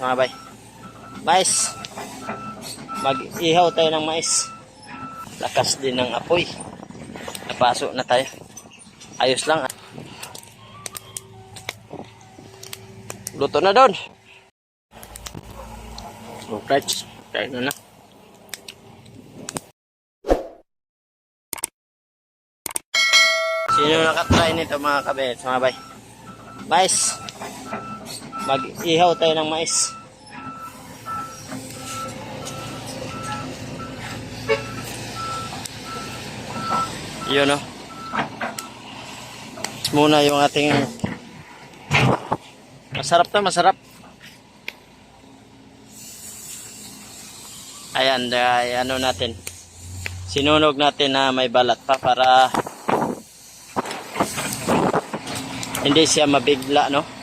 mga bay. Mais. Mag-ihaw tayo ng mais. Lakas din ng apoy. Napasok na tayo. Ayos lang. Luto na doon. Alright. Tayo na na. Sino nakatry nito mga kabet, mga bay? Mais. Mag-ihaw tayo ng mais. Yun o. Muna yung ating masarap to, masarap. Ayan, ay, ano natin. Sinunog natin na may balat pa para hindi siya mabigla, no?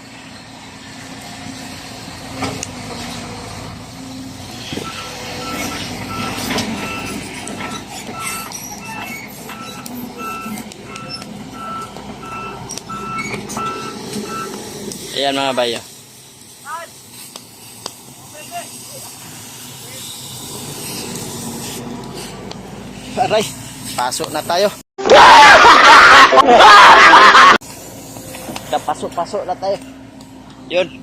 Ayan mga bayo. Aray, pasok na tayo. Kapasok-pasok na tayo. Yun.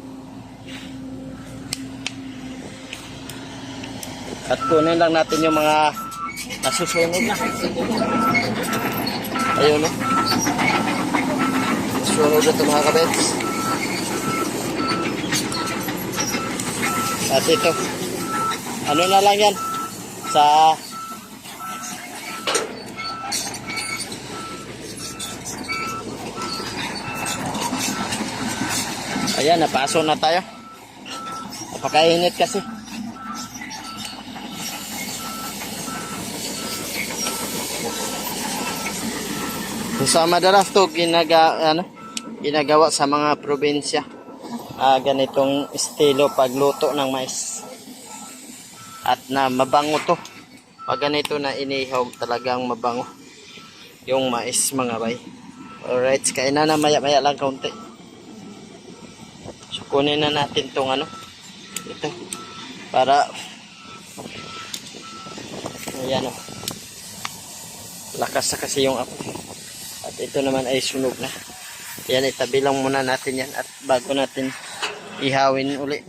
At kunin lang natin yung mga nasusunog na. Ayun no. Nasusunog na ito mga kabets. At ito. Ano na lang yan? Sa Ayan, napaso na tayo. Napakainit kasi. Sa madalas to ginaga, ano, ginagawa sa mga probinsya. Ah, ganitong estilo pagluto ng mais. At na mabango to. Pag ganito na inihaw talagang mabango. Yung mais mga bay. Alright, kain na na maya-maya lang kaunti. So, kunin na natin tong ano. Ito. Para Ayan o. Lakas na kasi yung apoy. At ito naman ay sunog na. Yan, itabi lang muna natin yan. At bago natin ihawin uli.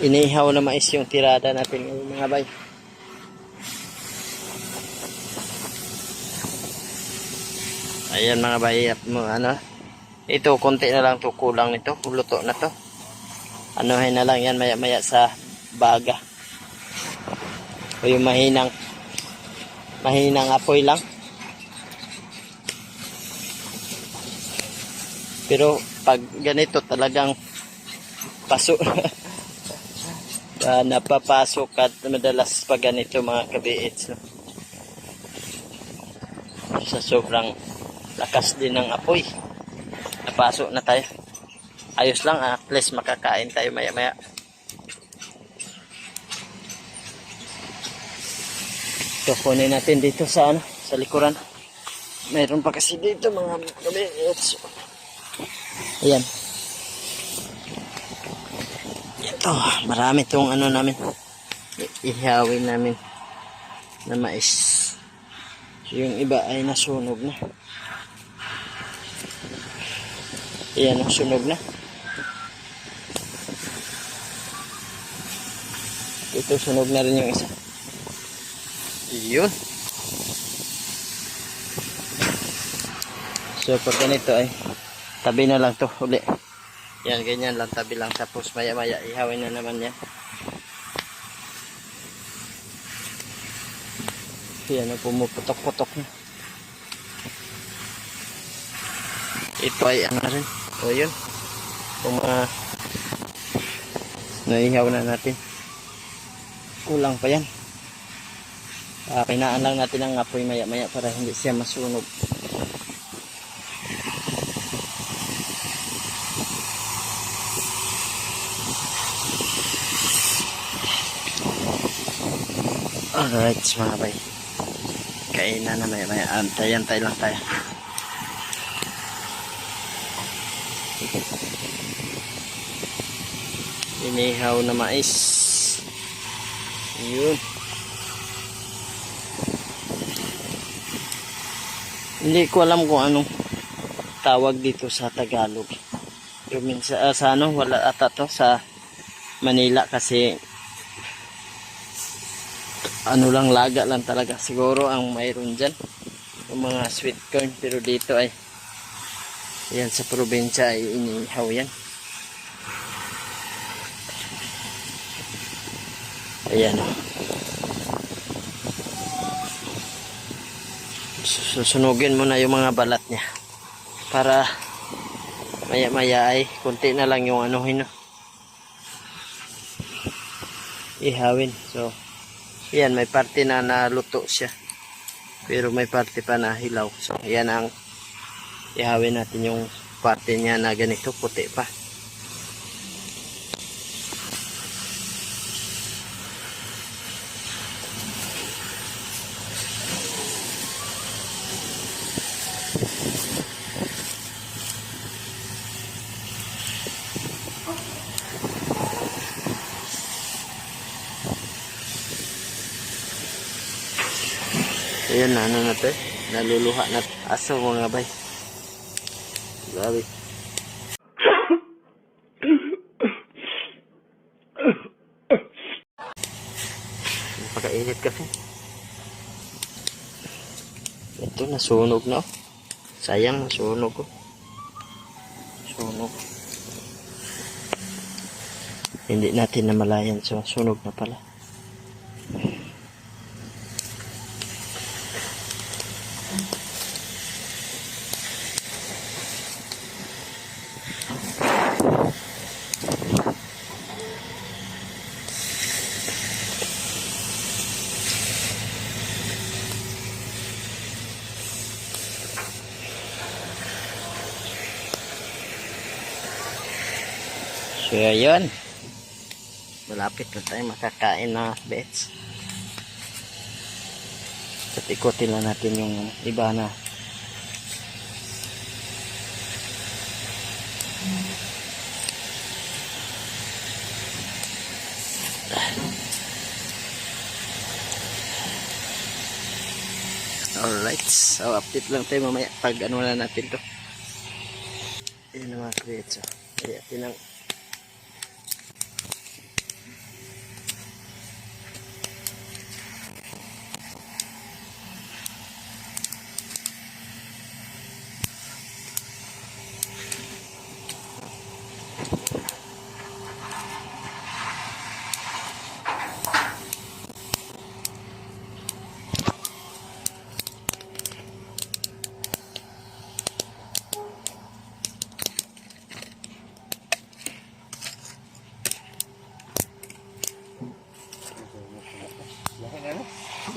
Inihaw na mais yung tirada natin ngayon mga bay. Ayan mga bay. At mo, ano, ito, konti na lang to kulang nito. Luto na to. Anuhin na lang yan maya maya sa baga. O yung mahinang mahinang apoy lang. Pero pag ganito talagang paso Ah, napapasok at madalas pag ganito mga kabiits no? sa sobrang lakas din ng apoy napasok na tayo ayos lang at least makakain tayo maya maya ito natin dito sa ano sa likuran mayroon pa kasi dito mga kabiits ayan ito marami tong ano namin ihawin namin na mais yung iba ay nasunog na Ayan, oh, sunog na. Ito, sunog na rin yung isa. Yun. So, pag ganito ay tabi na lang to uli. Yan, ganyan lang, tabi lang. Tapos maya-maya, ihawin na naman yan. Yan, pumuputok-putok na. Ito ay ano rin. O yun. Kung mga naihaw na natin. Kulang pa yan. Uh, kinaan lang natin ang apoy maya maya para hindi siya masunog. Alright mga bay. Kainan na maya maya. Antay-antay lang tayo. Inihaw na mais. Yun. Hindi ko alam kung anong tawag dito sa Tagalog. Yung minsan, ah, sa ano, wala ata to sa Manila kasi ano lang laga lang talaga. Siguro ang mayroon dyan yung mga sweet corn. Pero dito ay yan sa probinsya ay inihaw yan. Ayan. O susunugin mo na yung mga balat niya. Para maya maya ay kunti na lang yung ano hino ihawin. So yan may parte na naluto siya. Pero may parte pa na hilaw. So yan ang ihawin natin yung parte niya na ganito. Puti pa Ayan na, ano na eh. Naluluha na aso mga bay. Grabe. Pagkainit kasi. Ito, nasunog na oh. Sayang, nasunog ko. Sunog. Hindi natin namalayan. So, sunog na pala. So, yun. Malapit na tayo makakain na bets. At ikutin lang natin yung iba na. Alright, so update lang tayo mamaya pag ano na natin to. Ayan mga creates. Kaya tinang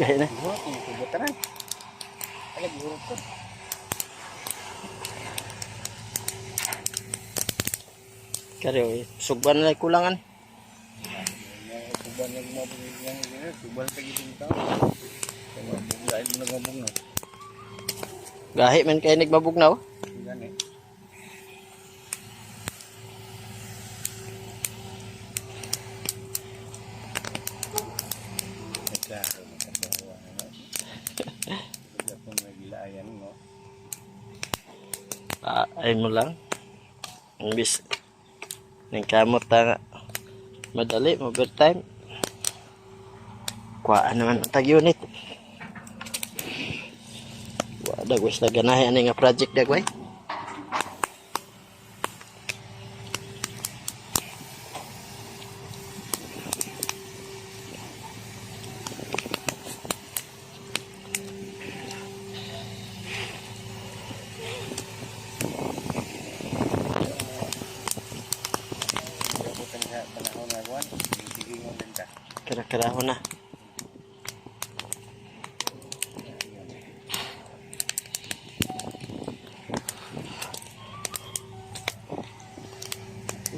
Gaya na. Kaya eh, sugban na kulangan. Suban yang mau yang ini bunga ini nagabong na. Gahi man kay nagbabugnaw. Yan eh. Nagkakaroon ng kasawa. Kaya kung naglayan mo, Ah, ay mo lang. Imbis ning kamot ta nga. madali overtime. Kuhaan naman ang tag unit. Wa dagwis na ganahan ani nga project dagway.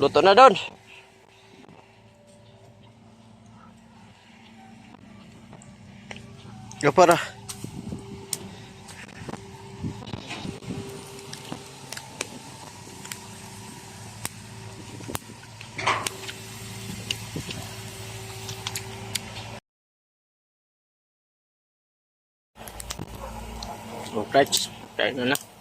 Luto na doon. Ya para. Oh, okay, kain na na.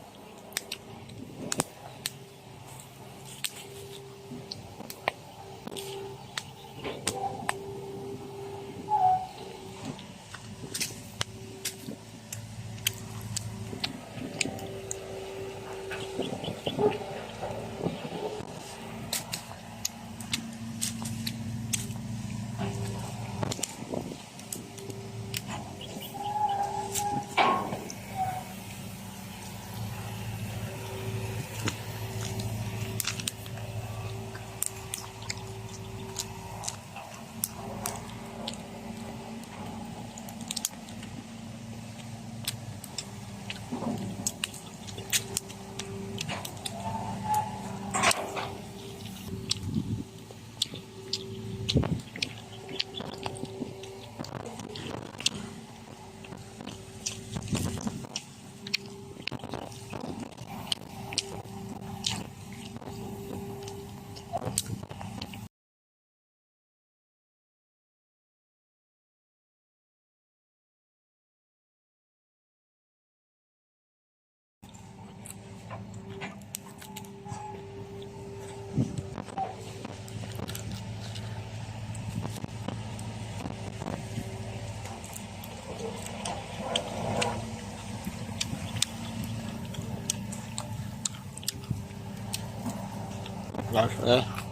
来，来。